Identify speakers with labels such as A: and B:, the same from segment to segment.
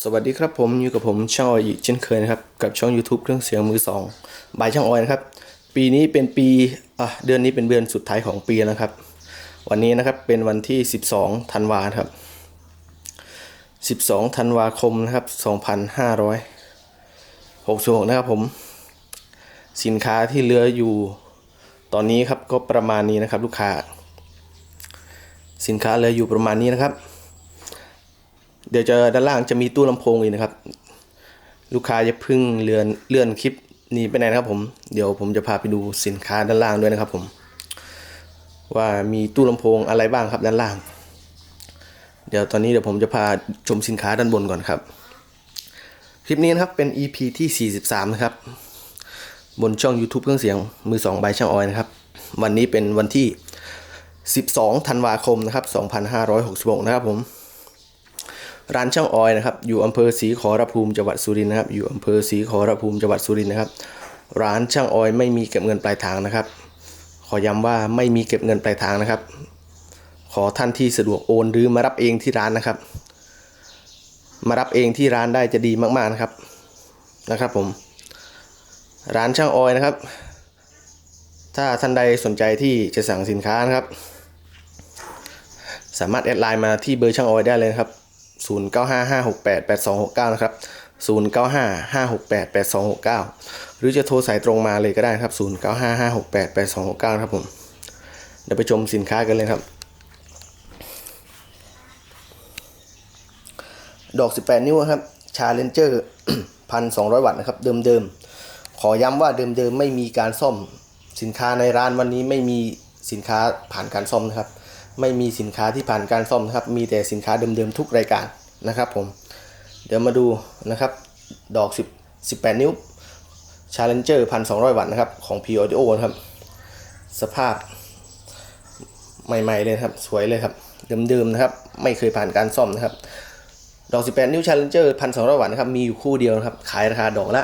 A: สวัสดีครับผมอยู่กับผมช่างออยอีกเช่นเคยนะครับ กับช่อง YouTube เครื่องเสียงมือสองบายช่างออยนะครับ ปีนี้เป็นปีอะเดือนนี้เป็นเดือนสุดท้ายของปีแล้วครับ วันนี้นะครับเป็นวันที่ 12ธันวาครับ 12ธันวาคมนะครับ 2566 นะครับผม สินค้าที่เหลืออยู่ตอนนี้ครับก็ประมาณนี้นะครับ ลูกค้า สินค้าเหลืออยู่ประมาณนี้นะครับ เดี๋ยวจะด้านล่างจะมีตู้ลำโพงอีกนะครับ ลูกค้าจะพึ่งเลื่อนเลื่อนคลิปนี้ไปไหนนะครับผมเดี๋ยวผมจะพาไปดูสินค้าด้านล่างด้วยนะครับ ผม ว่ามีตู้ลำโพงอะไรบ้างครับด้านล่าง เดี๋ยวตอนนี้เดี๋ยวผมจะพาชมสินค้าด้านบนก่อนครับ คลิปนี้นะครับเป็น EP ที่ 43 นะครับ บนช่อง YouTube เครื่องเสียงมือ2ใบช่างออยนะครับ วันนี้เป็นวันที่ 12 ธันวาคมนะครับ 2566 นะครับผม ร้านช่างออยนะครับ อยู่อำเภอศรีขอรภูมิจังหวัดสุรินทร์นะครับ อยู่อำเภอศรีขอรภูมิจังหวัดสุรินทร์นะครับ ร้านช่างออยไม่มีเก็บเงินปลายทางนะครับ ขอย้ำว่าไม่มีเก็บเงินปลายทางนะครับ ขอท่านที่สะดวกโอนหรือมารับเองที่ร้านนะครับ มารับเองที่ร้านได้จะดีมากๆนะครับ นะครับผม ร้านช่างออยนะครับ ถ้าท่านใดสนใจที่จะสั่งสินค้านะครับ สามารถแอดไลน์มาที่เบอร์ช่างออยได้เลยครับ 0955688269 นะครับ 0955688269 หรือจะโทรสายตรงมาเลยก็ได้ครับ 0955688269 ครับผม เดี๋ยวไปชมสินค้ากันเลยครับ ดอก 18 นิ้วครับ Challenger 1,200 วัตต์นะครับ เดิมๆ ขอย้ำว่าเดิมๆ ไม่มีการซ่อม สินค้าในร้านวันนี้ไม่มีสินค้าผ่านการซ่อมนะครับ ไม่มีสินค้าที่ผ่านการซ่อมนะครับ มีแต่สินค้าเดิมๆทุกรายการนะครับผม เดี๋ยวมาดูนะครับ ดอก 10 18 นิ้ว Challenger 1,200 วัตต์นะครับ ของ P Audio นะครับ สภาพใหม่ๆเลยครับ สวยเลยครับ เดิมๆนะครับ ไม่เคยผ่านการซ่อมนะครับ ดอก 18 นิ้ว Challenger 1,200 วัตต์นะครับ มีอยู่คู่เดียวนะครับ ขายราคาดอกละ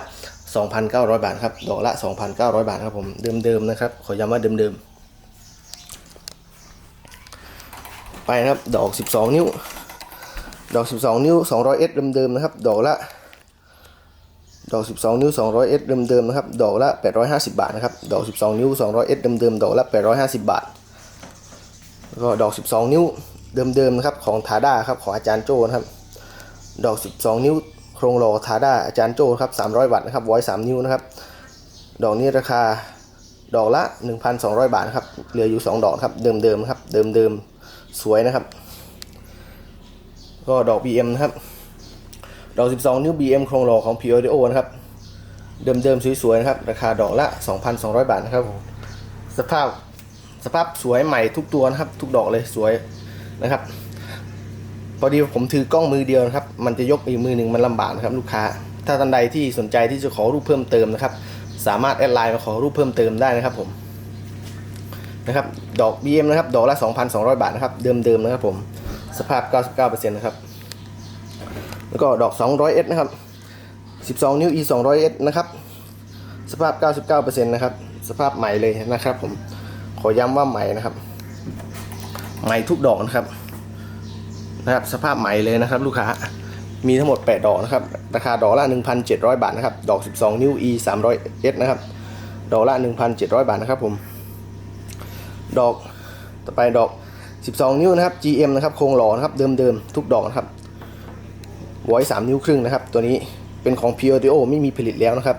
A: 2,900 บาทครับ ดอกละ 2,900 บาทครับผม เดิมๆนะครับ ขอย้ำว่าเดิมๆ ไปนะครับ ดอก 12 นิ้ว ดอก 12 นิ้ว 200S เดิมๆนะครับ ดอกละ ดอก 12 นิ้ว 200S เดิมๆนะครับ ดอกละ 850 บาทนะครับ ดอก 12 นิ้ว 200S เดิมๆ ดอกละ 850 บาท แล้วก็ดอก 12 นิ้ว เดิมๆ นะครับ ของทาด้าครับ ของอาจารย์โจนะครับ ดอก 12 นิ้ว โครงหล่อทาด้าอาจารย์โจครับ 300 วัตต์นะครับ ไว้3นิ้วนะครับ ดอกนี้ราคาดอกละ 1,200 บาทนะครับ เหลืออยู่ 2 ดอกครับ เดิมๆครับ เดิมๆ สวยนะครับ ก็ดอก BM นะครับ ดอก 12 นิ้ว BM โครงหล่อของ p o d i o นะครับ เดิมๆสวยๆนะครับ ราคาดอกละ 2,200 บาทนะครับ สภาพสภาพสวยใหม่ทุกตัวนะครับ ทุกดอกเลยสวยนะครับ พอดีผมถือกล้องมือเดียวนะครับ มันจะยกอีกมือหนึ่งมันลำบากนะครับ ลูกค้า ถ้าท่านใดที่สนใจที่จะขอรูปเพิ่มเติมนะครับ สามารถแอดไลน์มาขอรูปเพิ่มเติมได้นะครับผม นะครับ ดอก BM นะครับ ดอกละ 2,200 บาทนะครับ เดิมๆนะครับผม สภาพ 99%นะครับ แล้วก็ดอก 200S นะครับ 12 นิ้ว E 200S นะครับ สภาพ 99%นะครับ สภาพใหม่เลยนะครับผม ขอย้ำว่าใหม่นะครับ ใหม่ทุกดอกนะครับ นะครับ สภาพใหม่เลยนะครับ ลูกค้า มีทั้งหมด 8 ดอกนะครับ ราคาดอกละ 1,700 บาทนะครับ ดอก 12 นิ้ว E 300S นะครับ ดอกละ 1,700 บาทนะครับผม ดอกต่อไปดอก 12 นิ้วนะครับ GM นะครับโครงหล่อนะครับเดิมๆทุกดอกนะครับไว้3นิ้วครึ่งนะครับ ตัวนี้เป็นของ p o d i o ไม่มีผลิตแล้วนะครับ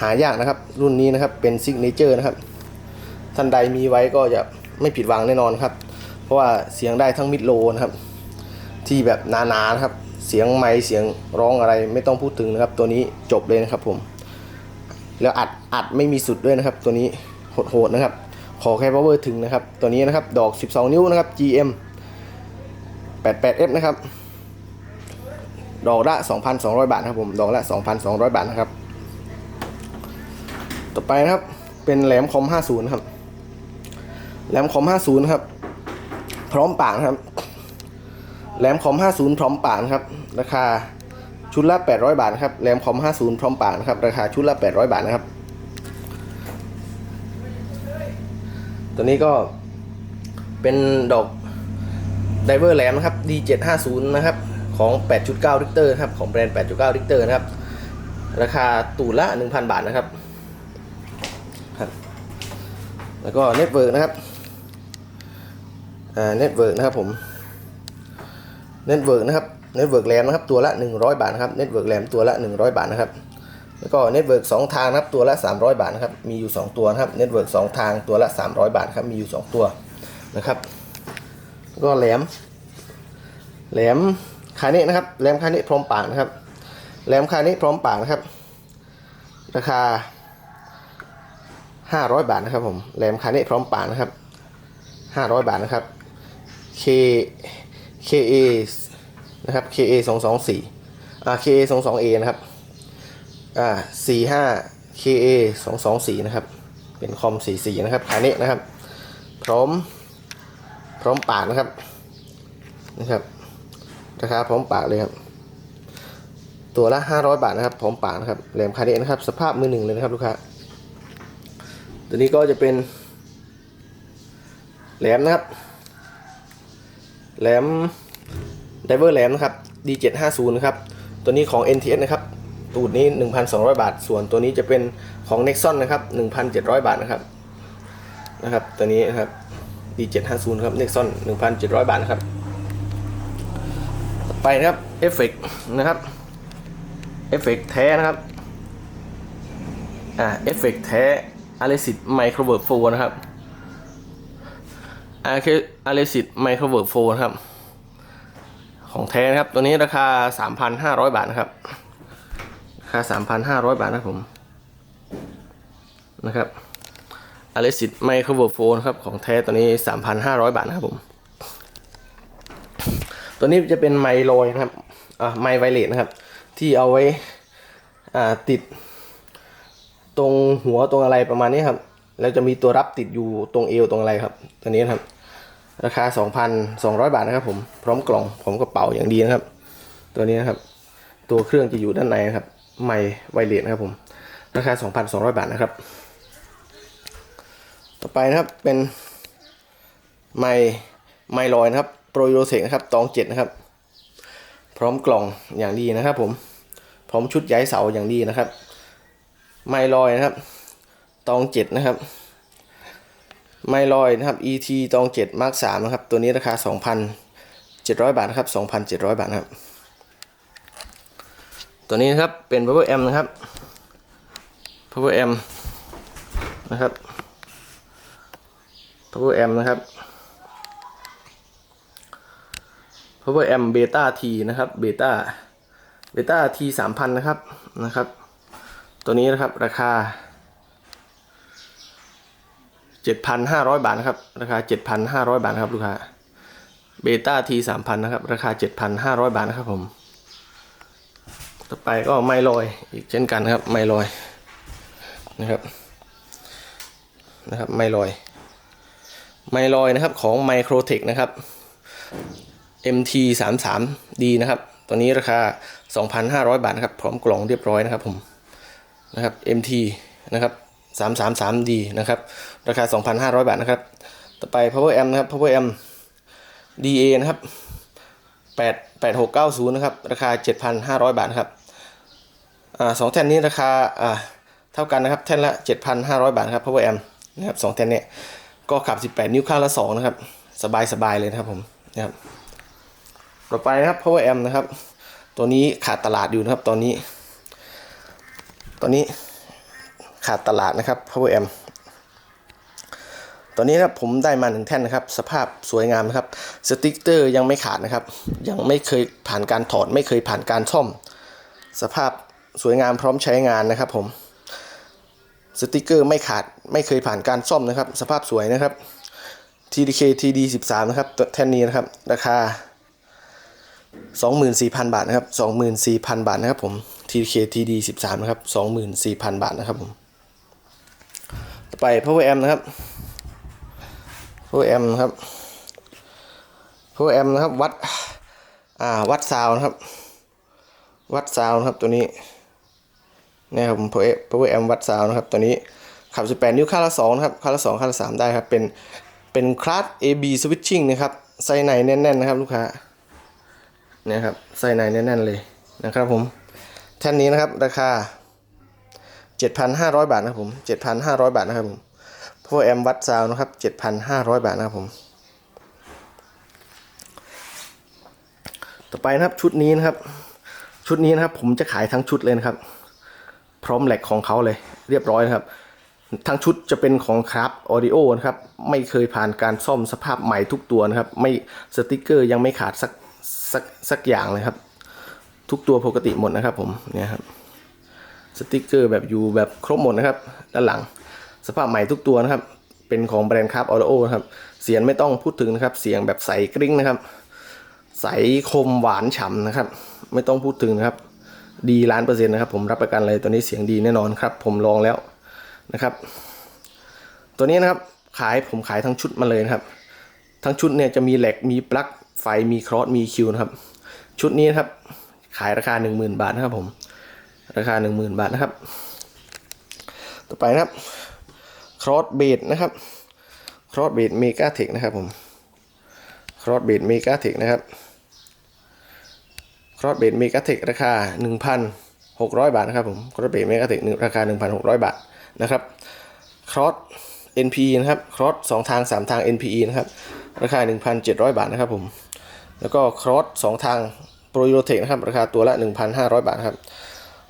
A: หายากนะครับ รุ่นนี้นะครับเป็นซิกเนเจอร์นะครับ ท่านใดมีไว้ก็จะไม่ผิดหวังแน่นอนครับ เพราะว่าเสียงได้ทั้งมิดโลนะครับ ที่แบบหนาๆนะครับ เสียงไม้เสียงร้องอะไรไม่ต้องพูดถึงนะครับ ตัวนี้จบเลยนะครับผม แล้วอัดอัดไม่มีสุดด้วยนะครับ ตัวนี้โหดๆนะครับ ขอแค่ power ถึงนะครับ ตัวนี้นะครับ ดอก 12 นิ้วนะครับ GM 88F นะครับ ดอกละ 2,200 บาทครับผม ดอกละ 2,200 บาทนะครับ ต่อไปนะครับ เป็นแหลมคอม 50 ครับ แหลมคอม 50 ครับ พร้อมปากครับ แหลมคอม 50 พร้อมปากครับ ราคาชุดละ 800 บาทครับแหลมคอม 50 พร้อมปากนะครับ ราคาชุดละ 800 บาทนะครับ ตัวนี้ก็เป็นดอกไดเวอร์แหลมนะครับ D750 นะครับ ของ 8.9ลิตอรนะครับ ของแบรนด์ 8.9ลิตอร์นะครับ ราคาตูดละ 1,000 บาทนะครับ แล้วก็เน็ตเวิร์กนะครับ อ่า เน็ตเวิร์กนะครับผม เน็ตเวิร์กนะครับ เน็ตเวิร์กแรมนะครับ ตัวละ 100 บาทนะครับ เน็ตเวิร์กแรมตัวละ 100 บาทนะครับ แล้วก็เน็ตเวิร์กสองทางนะครับตัวละ 300 บาทนะครับมีอยู่ 2 ตัวนะครับเน็ตเวิร์กสองทางตัวละ 300 บาทครับมีอยู่ 2 ตัวนะครับแล้วก็แหลม แหลมคาเนะนะครับแหลมคาเนะพร้อมปากนะครับแหลมคาเนะพร้อมปากนะครับ ราคา 500 บาทนะครับผมแหลมคาเนะพร้อมปากนะครับ 500 บาทนะครับ K KA นะครับ KA 224อ่า KA 22A นะครับ อ่า45 KA 224นะครับ เป็นคอม44นะครับคาเนะนะครับ พร้อม พร้อมปากนะครับ นะครับ ราคาพร้อมปากเลยครับ ตัวละ500บาทนะครับ พร้อมปากนะครับ แหลมคาเนะนะครับ สภาพมือหนึ่งเลยนะครับลูกค้า ตัวนี้ก็จะเป็น แหลมนะครับ แหลมไดเวอร์แหลมนะครับ D750 นะครับ ตัวนี้ของ NTS นะครับ ตูดนี้ 1,200 บาท ส่วนตัวนี้จะเป็นของ Nexon นะครับ 1,700 บาทนะครับนะครับตัวนี้นะครับ D750 ครับ Nexon 1,700 บาทนะครับไปนะครับเอฟเฟกนะครับเอฟเฟกแท้นะครับอ่าเอฟเฟกแท้อ l ล s ิ t ไมโครเวิร์กโฟนะครับอาร์อาร์ซิตไมโครเวิร์กโฟนะครับ ของแท้นะครับ ตัวนี้ราคา 3,500 บาทนะครับ คา 3,500 บาทนะครับผม นะครับอาร์ซิตไมโครเวิร์โฟนะครับ ของแท้ตัวนี้ 3,500 บาทนะครับผม ตัวนี้จะเป็นไมโลยนะครับอ่าไมไวเลสนะครับ ที่เอาไว้อ่าติด ตรงหัวตรงอะไรประมาณนี้ครับ แล้วจะมีตัวรับติดอยู่ตรงเอวตรงอะไรครับ ตัวนี้นะครับ ราคา 2,200 บาทนะครับผม พร้อมกล่องพร้อมกระเป๋าอย่างดีนะครับ ตัวนี้นะครับ ตัวเครื่องจะอยู่ด้านในนะครับ ไมไวเลสนะครับผม ราคา 2,200 บาทนะครับ ต่อไปนะครับเป็นไมไมลอยนะครับ โปรโยเซกนะครับตองเจ็ดนะครับ พร้อมกล่องอย่างดีนะครับผม พร้อมชุดย้ายเสาอย่างดีนะครับ ไมลอยนะครับ ตองเจ็ดนะครับ ไมลอยนะครับ ET ตองเจ็ดมาร์กสามนะครับ ตัวนี้ราคาสองพันเจ็ดร้อยบาทนะครับสองพันเจ็ดร้อยบาทนะครับ ตัวนี้นะครับเป็น power amp นะครับ power amp นะครับ power amp นะครับ power amp beta T นะครับ beta beta T สามพันนะครับนะครับ ตัวนี้นะครับราคา 7,500 บาทนะครับ ราคา 7,500 บาทนะครับลูกค้าเบต้าที3,000นะครับ ราคา 7,500 บาทนะครับผม ต่อไปก็ไมลอยอีกเช่นกันครับไมลอยนะครับนะครับไมลอยไมลอยนะครับของ Microtech นะครับ MT 3 3 D นะครับ ตัวนี้ราคา 2,500 บาทนะครับ พร้อมกล่องเรียบร้อยนะครับผมนะครับ MT นะครับ 333D นะครับ ราคา 2,500 บาทนะครับ ต่อไป Power Amp นะครับ Power Amp DA นะครับ8 8690 นะครับ ราคา 7,500 บาทครับ สองแท่นนี้ราคาเท่ากันนะครับแท่นละ 7,500 บาทครับ Power Amp นะครับสองแท่นเนี่ยก็ขับ 18 นิ้วข้างละ 2 นะครับ สบายสบายเลยนะครับผมนะครับต่อไปนะครับ Power Amp นะครับ ตัวนี้ขาดตลาดอยู่นะครับตอนนี้ ตอนนี้ขาดตลาดนะครับ Power Amp ตอนนี้นะครับผมได้มาหนึ่งแท่นนะครับ สภาพสวยงามนะครับสติ๊กเกอร์ยังไม่ขาดนะครับ ยังไม่เคยผ่านการถอดไม่เคยผ่านการซ่อม สภาพ สวยงามพร้อมใช้งานนะครับผมสติกเกอร์ไม่ขาดไม่เคยผ่านการซ่อมนะครับ สภาพสวยนะครับ TDK TD 13นะครับตัวแท่นนี้นะครับ ราคา 24,000 บาทนะครับ 24,000 บาทนะครับผม TDK TD 13นะครับ 24,000 บาทนะครับผมต่อไป Power Amp นะครับ Power Amp นะครับ Power Amp นะครับวัดอ่าวัดซาวนะครับ วัดซาวนะครับตัวนี้ นี่ครับผม Power Power Amp วัดซาวนะครับตัวนี้ขับ 18 นิ้วค่าละ2นะครับค่าละ 2 ค่าละ 3 ได้ครับ เป็นเป็นคลาส AB switching นะครับไส้ในแน่นๆนะครับลูกค้าเนี่ยครับไส้ในแน่นๆเลยนะครับผมแท่นนี้นะครับราคา 7,500 บาทนะครับผม 7,500 บาทนะครับผมพวกแอมวัดซาวนะครับ 7,500 บาทนะครับผม ต่อไปนะครับชุดนี้นะครับ ชุดนี้นะครับผมจะขายทั้งชุดเลยนะครับ พร้อมแหลกของเขาเลยเรียบร้อยนะครับ ทั้งชุดจะเป็นของครับออดิโอนะครับ ไม่เคยผ่านการซ่อมสภาพใหม่ทุกตัวนะครับ ไม่สติกเกอร์ยังไม่ขาดสักสักสักอย่างเลยครับ ทุกตัวปกติหมดนะครับผมเนี่ยครับสติกเกอร์แบบอยู่แบบครบหมดนะครับ ด้านหลังสภาพใหม่ทุกตัวนะครับ เป็นของแบรนด์ครับออโอครับ เสียงไม่ต้องพูดถึงนะครับ เสียงแบบใสกริ้งนะครับ ใสคมหวานฉ่ำนะครับ ไม่ต้องพูดถึงนะครับ ดีล้านเปอร์เซ็นต์นะครับผมรับประกันเลยตัวนี้เสียงดีแน่นอนครับ ผมลองแล้วนะครับ ตัวนี้นะครับขายผมขายทั้งชุดมาเลยนะครับ ทั้งชุดเนี่ยจะมีแหลกมีปลั๊กไฟมีครอสมีคิวนะครับ ชุดนี้นะครับ ขายราคา 10,000 บาทนะครับผม ราคา 10,000 บาทนะครับ ต่อไปนะครับครอสเบดนะครับครอสเบดเมกาเทคนะครับผมครอสเบดเมกาเทคนะครับ รอสเบดเมกาเทคราคา 1,600 บาทนะครับผมครอสเบดเมกาเทคราคา 1,600 บาทนะครับครอส NP นะครับครอส2ทาง 3 ทาง NPE นะครับราคา 1,700 บาทนะครับผมแล้วก็ครอส2ทางโปรโยเทคนะครับราคาตัวละ 1,500 บาทครับ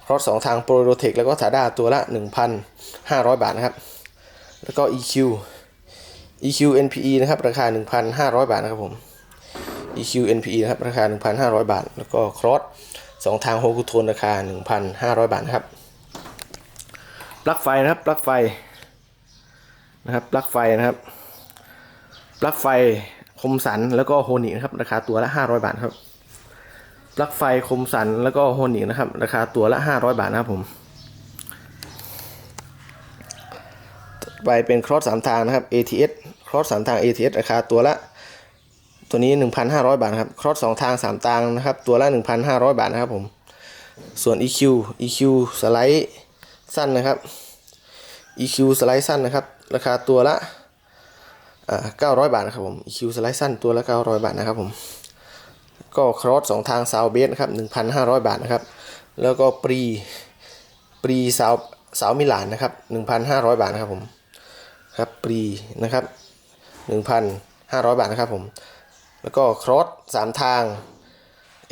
A: ครอสสองทางโปรโรเทคแล้วก็ทาด้าตัวละ 1,500 บาทนะครับแล้วก็ EQ EQ NPE นะครับราคา 1,500 บาทนะครับผม EQ NPE นะครับ ราคา 1,500 บาท แล้วก็ครอสสองทางโฮกุโทนราคา 1,500 บาทนะครับ ปลั๊กไฟนะครับ ปลั๊กไฟนะครับ ปลั๊กไฟนะครับ ปลั๊กไฟคมสันแล้วก็โฮนินะครับ ราคาตัวละ 500 บาทครับ ปลั๊กไฟคมสันแล้วก็โฮนิกนะครับ ราคาตัวละ 500 บาทนะครับผมต่อไปเป็นครอสสามทางนะครับ ATS ครอสสามทาง ATS ราคาตัวละ ตัวนี้ 1,500 บาทครับ ครอสสองทางสามทางนะครับ ตัวละ 1,500 บาทนะครับผม ส่วน EQ EQ สไลด์สั้นนะครับ EQ สไลด์สั้นนะครับ ราคาตัวละอ่า900บาทนะครับผม EQ สไลด์สั้นตัวละ 900 บาทนะครับผม ก็ครอสสองทางซาวเบสนะครับ 1,500 บาทนะครับ แล้วก็ปรีปรีซาวสาวมิลานนะครับ 1,500 บาทนะครับผม ครับปรีนะครับ 1,500 บาทนะครับผม แล้วก็ครอสสามทาง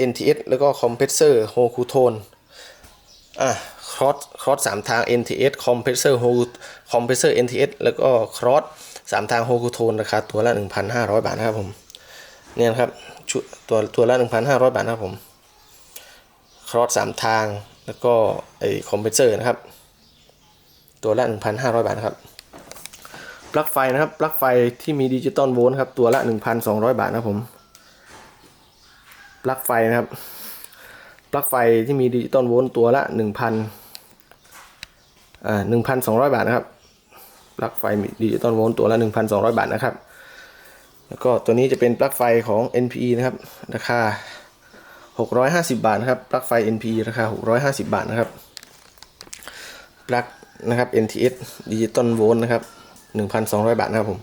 A: NTS แล้วก็คอมเพรสเซอร์โฮคูโทนอะครอสครอสสามทาง NTS คอมเพรสเซอร์โฮคอมเพรสเซอร์ NTS แล้วก็ครอสสามทางโฮคูโทนราคาตัวละ 1,500 บาทนะครับผมเนี่ยครับตัวตัวละ 1,500 บาทนะครับผมครอสสามทางแล้วก็ไอคอมเพรสเซอร์นะครับ ตัวละ 1,500 บาทนะครับ ปลั๊กไฟนะครับปลั๊กไฟที่มีดิจิตอลโวลต์ครับตัวละ 1,200 บาทนะครับผมปลั๊กไฟนะครับปลั๊กไฟที่มีดิจิตอลโวลต์ตัวละ1,000อ่า1,200 บาทนะครับปลั๊กไฟมีดิจิตอลโวลต์ตัวละ 1,200 บาทนะครับ แล้วก็ตัวนี้จะเป็นปลั๊กไฟของ NPE นะครับราคา 650 บาทนะครับปลั๊กไฟ NPE ราคา 650 บาทนะครับปลั๊กนะครับ NTS ดิจิตอลโวลต์นะครับ 1,200 บาทนะครับผม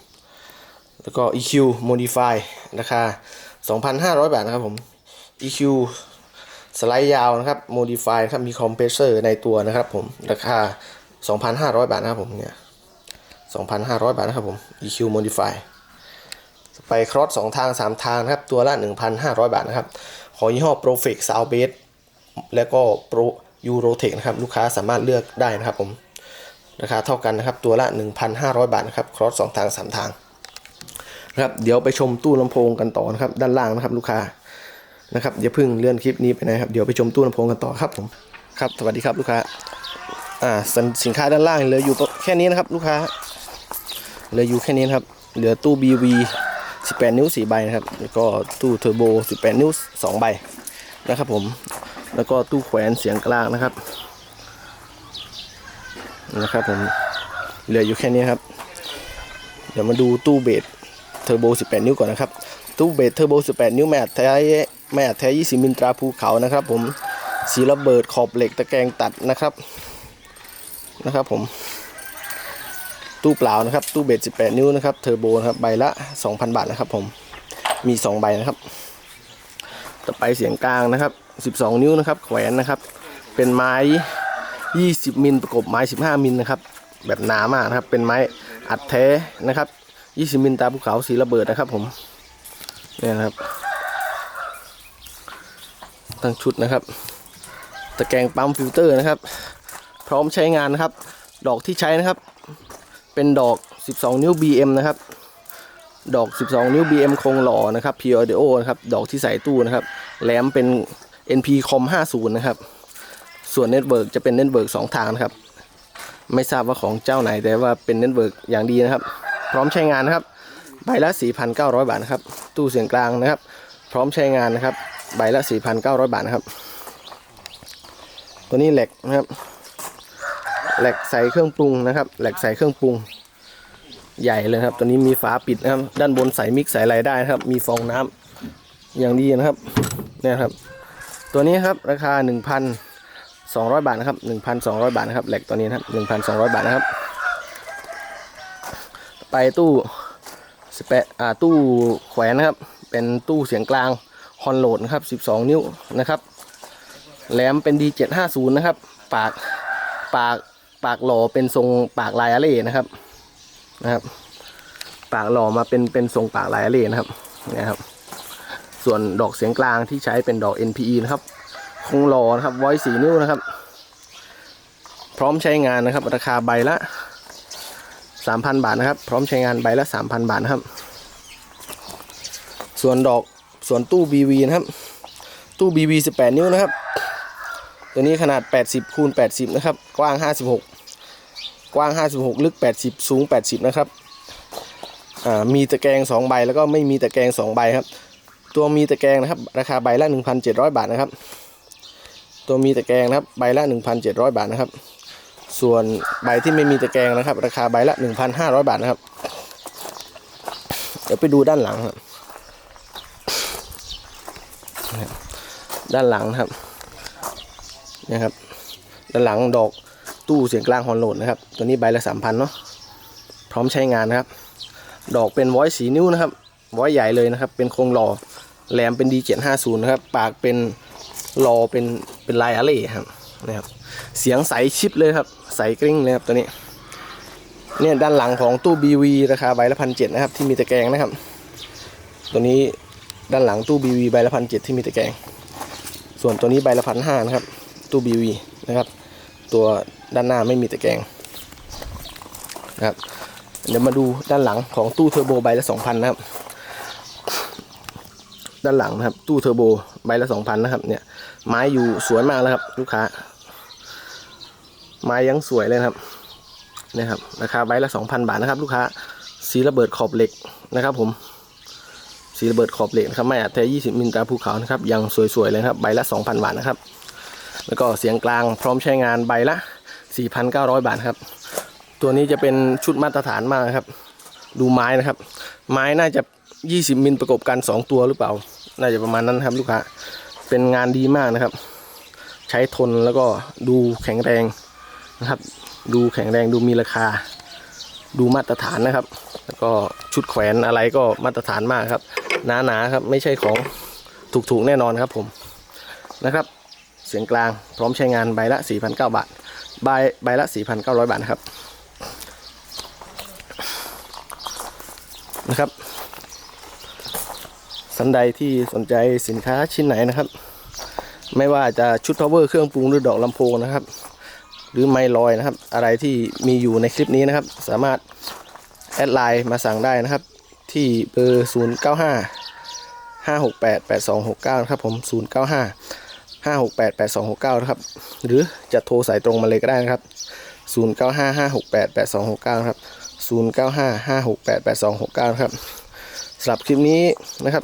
A: แล้วก็ EQ Modify ราคา 2,500 บาทนะครับผม EQ สไลด์ยาวนะครับ Modify ครับมีคอมเพรสเซอร์ในตัวนะครับผม ราคา 2,500 บาทนะครับผมเนี่ย 2,500 บาทนะครับผม EQ Modify ไปครอสสองทางสามทางนะครับ ตัวละ 1,500 บาทนะครับ ของยี่ห้อ Profix Sound Base แล้วก็ Pro Eurotech นะครับ ลูกค้าสามารถเลือกได้นะครับผม ราคาเท่ากันนะครับตัวละ 1,500 บาทนะครับครอสสองทางสามทางนะครับเดี๋ยวไปชมตู้ลำโพงกันต่อนะครับด้านล่างนะครับลูกค้านะครับอย่าเพิ่งเลื่อนคลิปนี้ไปนะครับเดี๋ยวไปชมตู้ลำโพงกันต่อครับผมครับสวัสดีครับลูกค้าอ่าสินค้าด้านล่างเหลืออยู่แค่นี้นะครับลูกค้าเหลืออยู่แค่นี้นครับเหลือตู้ BV 18 นิ้ว 4 ใบนะครับแล้วก็ตู้เทอร์โบ 18 นิ้ว 2 ใบนะครับผมแล้วก็ตู้แขวนเสียงกลางนะครับ นะครับผมเหลืออยู่แค่นี้ครับ เดี๋ยวมาดูตู้เบสเทอร์โบ 18 นิ้วก่อนนะครับ ตู้เบสเทอร์โบ 18 นิ้วแม่อัดแท้แม่อัดแท้ 20 มิลตราภูเขานะครับ ผมสีระเบิดขอบเหล็กตะแกรงตัดนะครับนะครับผม ตู้เปล่านะครับ ตู้เบส18 นิ้วนะครับเทอร์โบนะครับใบละ 2,000 บาทนะครับ ผมมี 2 ใบนะครับ ต่อไปเสียงกลางนะครับ 12 นิ้วนะครับ แขวนนะครับ เป็นไม้ 20 มิลประกบไม้ 15 มิลนะครับ แบบหนามากนะครับ เป็นไม้อัดแท้นะครับ 20 มิลตาภูเขาสีระเบิดนะครับผมเนี่ยนะครับทั้งชุดนะครับ ตะแกรงปั๊มฟิลเตอร์นะครับ พร้อมใช้งานนะครับ ดอกที่ใช้นะครับ เป็นดอก 12 นิ้ว BM นะครับ ดอก 12 นิ้ว BM โครงหล่อนะครับ P Audio นะครับ ดอกที่ใส่ตู้นะครับ แหลมเป็น NP Com 50 นะครับ ส่วนเน็ตเวิร์กจะเป็นเน็ตเวิร์ก2ทางนะครับ ไม่ทราบว่าของเจ้าไหนแต่ว่าเป็นเน็ตเวิร์กอย่างดีนะครับ พร้อมใช้งานนะครับ ใบละ 4,900 บาทนะครับ ตู้เสียงกลางนะครับ พร้อมใช้งานนะครับ ใบละ 4,900 บาทนะครับ ตัวนี้แหลกนะครับ แหลกใส่เครื่องปรุงนะครับ แหลกใส่เครื่องปรุงใหญ่เลยครับ ตัวนี้มีฝาปิดนะครับ ด้านบนใส่มิกซ์ใส่อะไรได้นะครับ มีฟองน้ำอย่างดีนะครับ เนี่ยครับ ตัวนี้ครับราคา 1,200 บาทนะครับ 1,200 บาทนะครับแหลกตัวนี้นะครับ 1,200 บาทนะครับ ไปตู้สเปอ่าตู้แขวนนะครับ เป็นตู้เสียงกลางฮอนโหลดนะครับ 12 นิ้วนะครับ แหลมเป็น D750 นะครับ ปากปากปากหล่อเป็นทรงปากลายอาเล่นะครับนะครับ ปากหล่อมาเป็นเป็นทรงปากลายอาเล่นะครับนี่ครับ ส่วนดอกเสียงกลางที่ใช้เป็นดอก NPE นะครับ คงหล่อนะครับไว้สีนิ้วนะครับ พร้อมใช้งานนะครับ ราคาใบละ 3,000 บาทนะครับ พร้อมใช้งานใบละ 3,000 บาทนะครับ ส่วนดอกส่วนตู้ BV นะครับ ตู้ BV 18 นิ้วนะครับ ตัวนี้ขนาด 80คูณ80 นะครับ กว้าง 56 กว้าง 56 ลึก 80 สูง 80 นะครับมีตะแกรง2ใบแล้วก็ไม่มีตะแกรง2ใบครับ ตัวมีตะแกรงนะครับ ราคาใบละ 1,700 บาทนะครับ ตัวมีตะแกรงนะครับใบละ 1,700 บาทนะครับ ส่วนใบที่ไม่มีตะแกรงนะครับ ราคาใบละ 1,500 บาทนะครับ เดี๋ยวไปดูด้านหลังครับด้านหลังนะครับนะครับ ด้านหลังดอกตู้เสียงกลางฮอนโหลดนะครับ ตัวนี้ใบละสามพันเนาะพร้อมใช้งานนะครับ ดอกเป็นวอยสีนิ้วนะครับวอยใหญ่เลยนะครับ เป็นโครงหล่อแหลมเป็น D750 นะครับ ปากเป็นหล่อเป็น เป็นลายอาเล่ครับนะครับเสียงใสชิปเลยครับ ใสกริ้งเลยครับตัวนี้เนี่ยด้านหลังของตู้ BV ราคาใบละพันเนะครับที่มีตะแกรงนะครับ ตัวนี้ด้านหลังตู้ BV ใบละพันเที่มีตะแกรงส่วนตัวนี้ใบละพันห้านะครับ ตู้ BV นะครับ ตัวด้านหน้าไม่มีตะแกรงนะครับเดี๋ยวมาดูด้านหลังของตู้เทอร์โบใบละสองพันนะครับ ด้านหลังนะครับ ตู้เทอร์โบใบละสองพันนะครับ เนี่ย ไม้อยู่สวยมากแล้วครับ ลูกค้า ไม้ยังสวยเลยครับนี่ครับราคาใบละสองพันบาทนะครับ ลูกค้าสีระเบิดขอบเหล็กนะครับ ผม สีระเบิดขอบเหล็กนะครับไม่อัดแท้20มิลตราภูเขานะครับยังสวยๆเลยครับใบละ2,000บาทนะครับ แล้วก็เสียงกลางพร้อมใช้งานใบละ4,900บาทครับ ตัวนี้จะเป็นชุดมาตรฐานมากครับ ดูไม้นะครับ ไม้น่าจะ 20 มิลประกบกัน 2 ตัวหรือเปล่า น่าจะประมาณนั้นครับ ลูกค้า เป็นงานดีมากนะครับ ใช้ทนแล้วก็ดูแข็งแรงนะครับ ดูแข็งแรงดูมีราคา ดูมาตรฐานนะครับ แล้วก็ชุดแขวนอะไรก็มาตรฐานมากครับ หนาๆครับ ไม่ใช่ของถูกๆแน่นอนครับผม นะครับ เสียงกลางพร้อมใช้งานใบละ 4,900 บาท ใบใบละ 4,900 บาทนะครับ นะครับ สันใดที่สนใจสินค้าชิ้นไหนนะครับ ไม่ว่าจะชุด power เครื่องปรุงหรือดอกลำโพงนะครับ หรือไมลอยนะครับ อะไรที่มีอยู่ในคลิปนี้นะครับ สามารถแอดไลน์มาสั่งได้นะครับ ที่เบอร์ 0 9 5 5 6 8 8 2 6 9 นะครับผม 0 9 5 5 6 8 8 2 6 9 นะครับ หรือจะโทรสายตรงมาเลยก็ได้นะครับ 0 9 5 5 6 8 8 2 6 9 ครับ 0 9 5 5 6 8 8 2 6 9นะครับสำหรับคลิปนี้นะครับ